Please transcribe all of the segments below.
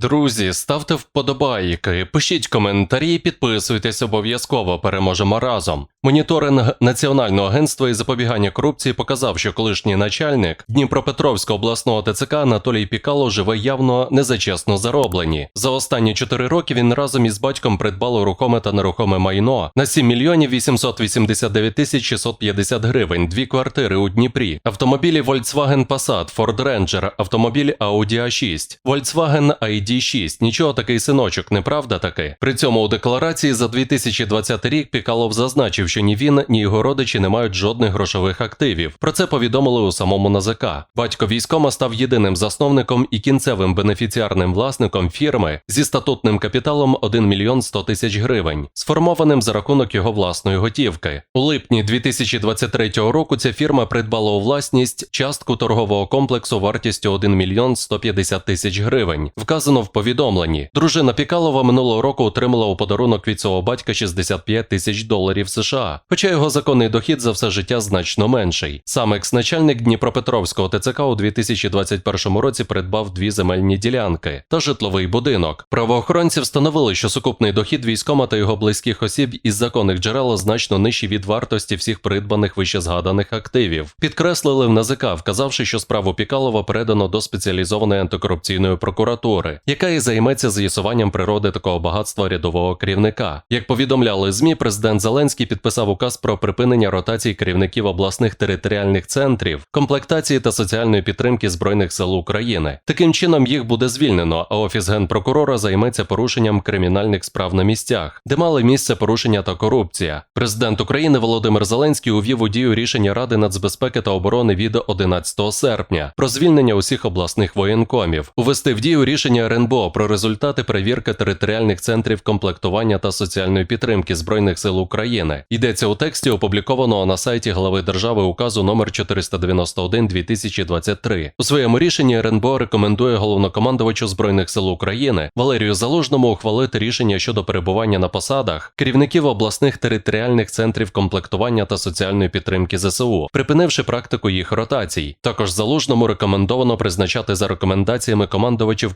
Друзі, ставте вподобайки, пишіть коментарі, підписуйтесь обов'язково. Переможемо разом. Моніторинг Національного агентства із запобігання корупції показав, що колишній начальник Дніпропетровського обласного ТЦК Анатолій Пікало живе явно не за чесно зароблені. За останні 4 роки він разом із батьком придбав рухоме та нерухоме майно на 7 мільйонів 889 тисяч 650 гривень, дві квартири у Дніпрі, автомобілі Volkswagen Passat, Ford Ranger, автомобіль Audi A6, Volkswagen ID6. Нічого такий синочок, неправда таки? При цьому у декларації за 2020 рік Пікалов зазначив, що ні він, ні його родичі не мають жодних грошових активів. Про це повідомили у самому НАЗК. Батько військома став єдиним засновником і кінцевим бенефіціарним власником фірми зі статутним капіталом 1 мільйон 100 тисяч гривень, сформованим за рахунок його власної готівки. У липні 2023 року ця фірма придбала у власність частку торгового комплексу вартістю 1 мільйон 150 тисяч гривень. Вказано в повідомленні. Дружина Пікалова минулого року отримала у подарунок від свого батька 65 тисяч доларів США, хоча його законний дохід за все життя значно менший. Сам екс-начальник Дніпропетровського ТЦК у 2021 році придбав дві земельні ділянки та житловий будинок. Правоохоронці встановили, що сукупний дохід військома та його близьких осіб із законних джерел значно нижчий від вартості всіх придбаних вищезгаданих активів. Підкреслили в НАЗК, вказавши, що справу Пікалова передано до спеціалізованої антикорупційної прокуратури, яка і займеться з'ясуванням природи такого багатства рядового керівника. Як повідомляли ЗМІ, президент Зеленський підписав указ про припинення ротації керівників обласних територіальних центрів, комплектації та соціальної підтримки збройних сил України. Таким чином їх буде звільнено, а офіс генпрокурора займеться порушенням кримінальних справ на місцях, де мали місце порушення та корупція. Президент України Володимир Зеленський увів у дію рішення Ради нацбезпеки та оборони від 11 серпня про звільнення усіх обласних воєнкомів, увести в дію рішення РНБО про результати перевірки територіальних центрів комплектування та соціальної підтримки збройних сил України. Йдеться у тексті, опублікованого на сайті глави держави указу номер 491 2023 У своєму рішенні РНБО рекомендує головнокомандувачу збройних сил України Валерію Залужному ухвалити рішення щодо перебування на посадах керівників обласних територіальних центрів комплектування та соціальної підтримки ЗСУ, припинивши практику їх ротацій. Також залужному рекомендовано призначати за рекомендаціями командувачів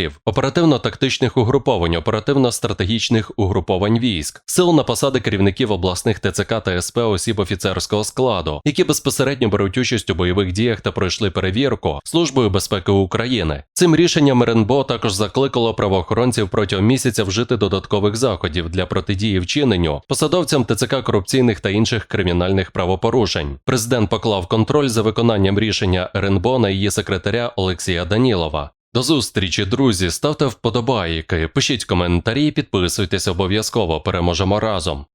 командирів оперативно-тактичних угруповань, оперативно-стратегічних угруповань військ, сил на посади керівників обласних ТЦК та СП осіб офіцерського складу, які безпосередньо беруть участь у бойових діях та пройшли перевірку Службою безпеки України. Цим рішенням РНБО також закликало правоохоронців протягом місяця вжити додаткових заходів для протидії вчиненню посадовцям ТЦК корупційних та інших кримінальних правопорушень. Президент поклав контроль за виконанням рішення РНБО на її секретаря Олексія Данілова. До зустрічі, друзі. Ставте вподобайки, пишіть коментарі, підписуйтесь обов'язково. Переможемо разом.